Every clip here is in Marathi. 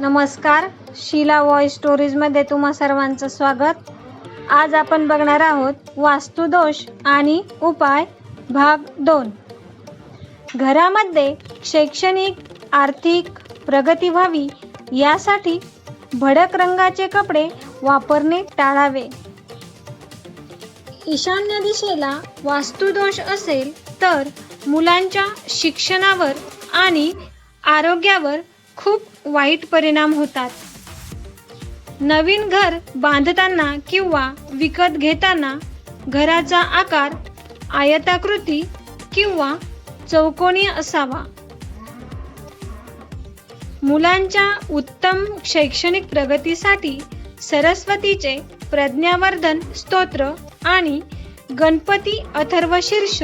नमस्कार शीला वॉइस स्टोरीजमध्ये तुम्हा सर्वांचं स्वागत. आज आपण बघणार आहोत वास्तुदोष आणि उपाय भाग दोन. घरामध्ये शैक्षणिक आर्थिक प्रगती व्हावी यासाठी भडक रंगाचे कपडे वापरणे टाळावे. ईशान्य दिशेला वास्तुदोष असेल तर मुलांच्या शिक्षणावर आणि आरोग्यावर खूप वाईट परिणाम होतात. नवीन घर बांधताना किंवा विकत घेताना घराचा आकार आयताकृती किंवा चौकोनी असावा. मुलांच्या उत्तम शैक्षणिक प्रगतीसाठी सरस्वतीचे प्रज्ञावर्धन स्तोत्र आणि गणपती अथर्वशीर्ष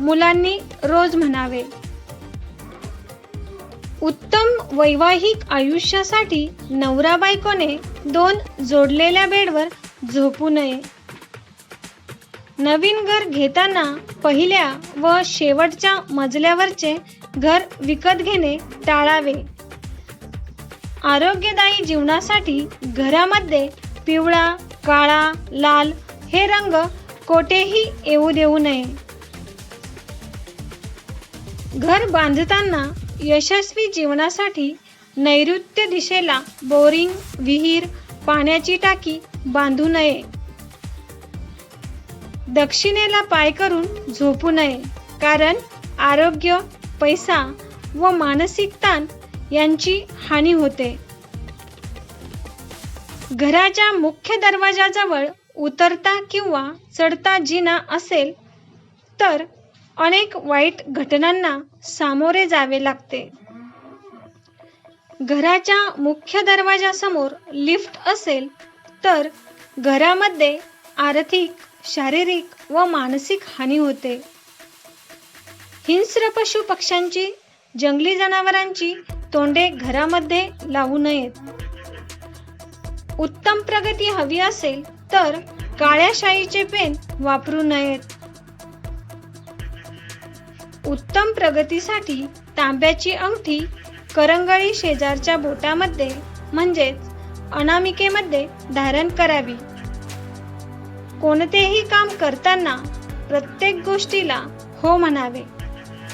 मुलांनी रोज म्हणावे. उत्तम वैवाहिक आयुष्यासाठी नवरा बायकोने दोन जोडलेल्या बेडवर झोपू नये. नवीन घर घेताना पहिल्या व शेवटच्या मजल्यावरचे घर विकत घेणे टाळावे. आरोग्यदायी जीवनासाठी घरामध्ये पिवळा काळा लाल हे रंग कोठेही येऊ देऊ नये. घर बांधताना यशस्वी जीवनासाठी नैऋत्य दिशेला बोरिंग विहीर पाण्याची टाकी बांधू नये. दक्षिणेला पाय करून झोपू नये. कारण आरोग्य पैसा व मानसिक ताण यांची हानी होते. घराच्या मुख्य दरवाजाजवळ उतरता किंवा चढता जिना असेल तर अनेक वाईट घटनांना सामोरे जावे लागते. घराच्या मुख्य दरवाजासमोर लिफ्ट असेल तर घरामध्ये आर्थिक शारीरिक व मानसिक हानी होते. हिंस्र पशु पक्ष्यांची जंगली जनावरांची तोंडे घरामध्ये लावू नयेत. उत्तम प्रगती हवी असेल तर काळ्या शाईचे पेन वापरू नयेत. उत्तम प्रगतीसाठी तांब्याची अंगठी करंगळी शेजारच्या बोटामध्ये म्हणजेच अनामिकेमध्ये धारण करावी. कोणतेही काम करताना प्रत्येक गोष्टीला हो म्हणावे.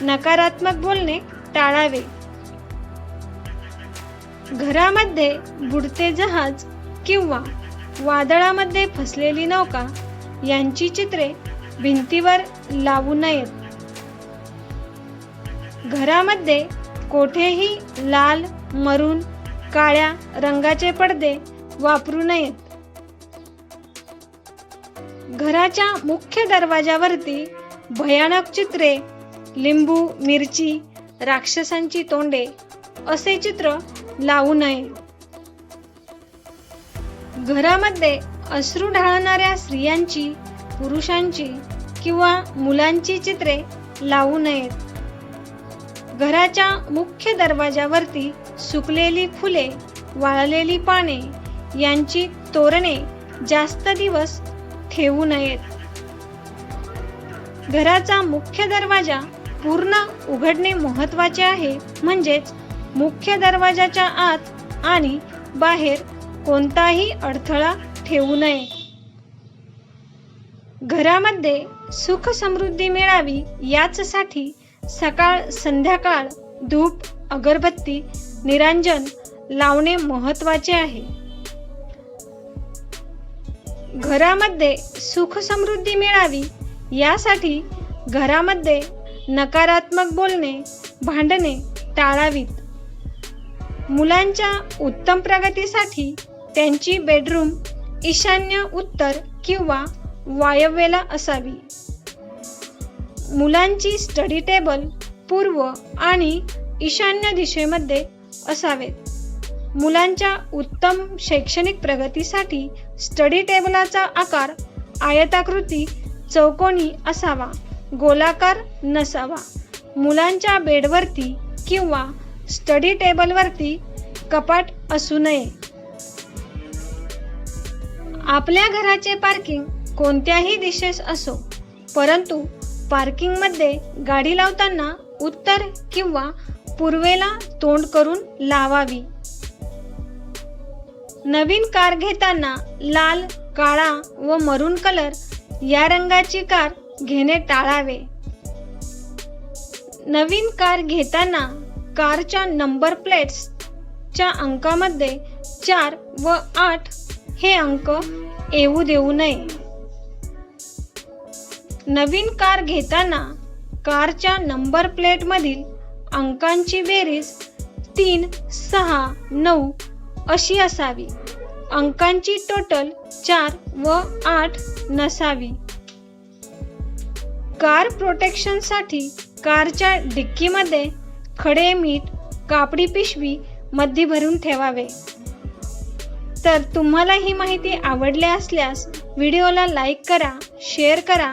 नकारात्मक बोलणे टाळावे. घरामध्ये बुडते जहाज किंवा वादळामध्ये फसलेली नौका यांची चित्रे भिंतीवर लावू नयेत. घरामध्ये कोठेही लाल मरून काळ्या रंगाचे पडदे वापरू नयेत. घराच्या मुख्य दरवाजावरती भयानक चित्रे लिंबू मिरची राक्षसांची तोंडे असे चित्र लावू नये. घरामध्ये अश्रू ढाळणाऱ्या स्त्रियांची पुरुषांची किंवा मुलांची चित्रे लावू नयेत. घराच्या मुख्य दरवाजावरती सुकलेली फुले वाळलेली पाने यांची तोरणे जास्त दिवस ठेवू नयेत. घराचा मुख्य दरवाजा पूर्ण उघडणे महत्त्वाचे आहे. म्हणजेच मुख्य दरवाजाच्या आत आणि बाहेर कोणताही अडथळा ठेवू नये. घरामध्ये सुख समृद्धी मिळावी याचसाठी सकाळ संध्याकाळ धूप अगरबत्ती निरांजन लावणे महत्त्वाचे आहे. घरामध्ये सुख समृद्धी मिळावी यासाठी घरामध्ये नकारात्मक बोलणे भांडणे टाळावीत. मुलांच्या उत्तम प्रगतीसाठी त्यांची बेडरूम ईशान्य उत्तर किंवा वायव्येला असावी. मुलांची स्टडी टेबल पूर्व आणि ईशान्य दिशेमध्ये असावेत. मुलांच्या उत्तम शैक्षणिक प्रगतीसाठी स्टडी टेबलाचा आकार आयताकृती चौकोनी असावा गोलाकार नसावा. मुलांच्या बेडवरती किंवा स्टडी टेबलवरती कपाट असू नये. आपल्या घराचे पार्किंग कोणत्याही दिशेस असो परंतु पार्किंगमध्ये गाडी लावताना उत्तर किंवा पूर्वेला तोंड करून लावावी. नवीन कार घेताना लाल काळा व मरून कलर या रंगाची कार घेणे टाळावे. नवीन कार घेताना कारच्या नंबर प्लेट्स च्या अंकामध्ये चार व आठ हे अंक येऊ देऊ नये. नवीन कार घेताना कारच्या नंबर प्लेटमधील अंकांची बेरीज तीन सहा नऊ अशी असावी. अंकांची टोटल चार व आठ नसावी. कार प्रोटेक्शनसाठी कारच्या डिक्कीमध्ये खडे मीठ कापडी पिशवी मध्ये भरून ठेवावे. तर तुम्हाला ही माहिती आवडली असल्यास व्हिडिओला लाईक करा शेअर करा